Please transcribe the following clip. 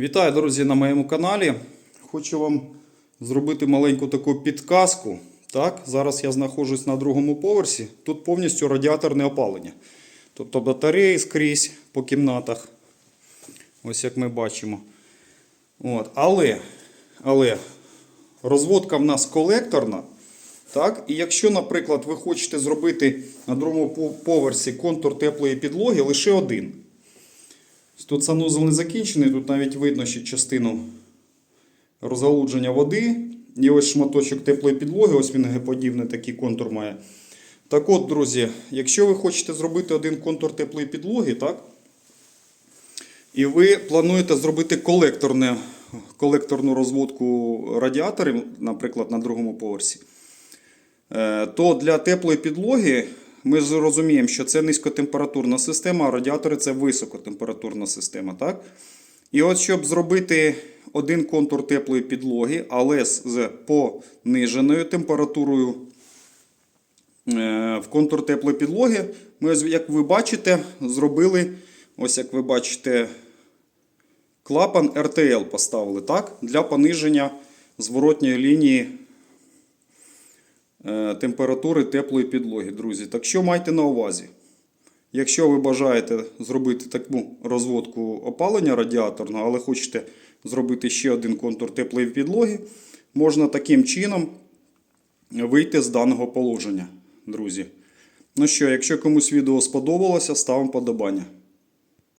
Вітаю, друзі, на моєму каналі. Хочу вам зробити маленьку таку підказку. Так, зараз я знаходжусь на другому поверсі. Тут повністю радіаторне опалення. Тобто батареї скрізь по кімнатах. Ось як ми бачимо. От. Але, але розводка в нас колекторна. Так? І якщо, наприклад, ви хочете зробити на другому поверсі контур теплої підлоги, лише один. Тут санузел не закінчений, тут навіть видно ще частину розгалудження води. І ось шматочок теплої підлоги, ось він геподібний такий контур має. Так от, друзі, якщо ви хочете зробити один контур теплої підлоги, так? І ви плануєте зробити колекторне, колекторну розводку радіаторів, наприклад, на другому поверсі, е, то для теплої підлоги ми розуміємо, що це низькотемпературна система, а радіатори це високотемпературна система. Так? І от щоб зробити один контур теплої підлоги, але з пониженою температурою е, в контур теплої підлоги, ми, як ви бачите, зробили, ось як ви бачите, клапан RTL поставили так? для пониження зворотньої лінії температури теплої підлоги, друзі. Так що майте на увазі. Якщо ви бажаєте зробити таку розводку опалення радіаторного, але хочете зробити ще один контур теплої підлоги, можна таким чином вийти з даного положення, друзі. Ну що, якщо комусь відео сподобалося, ставимо подобання.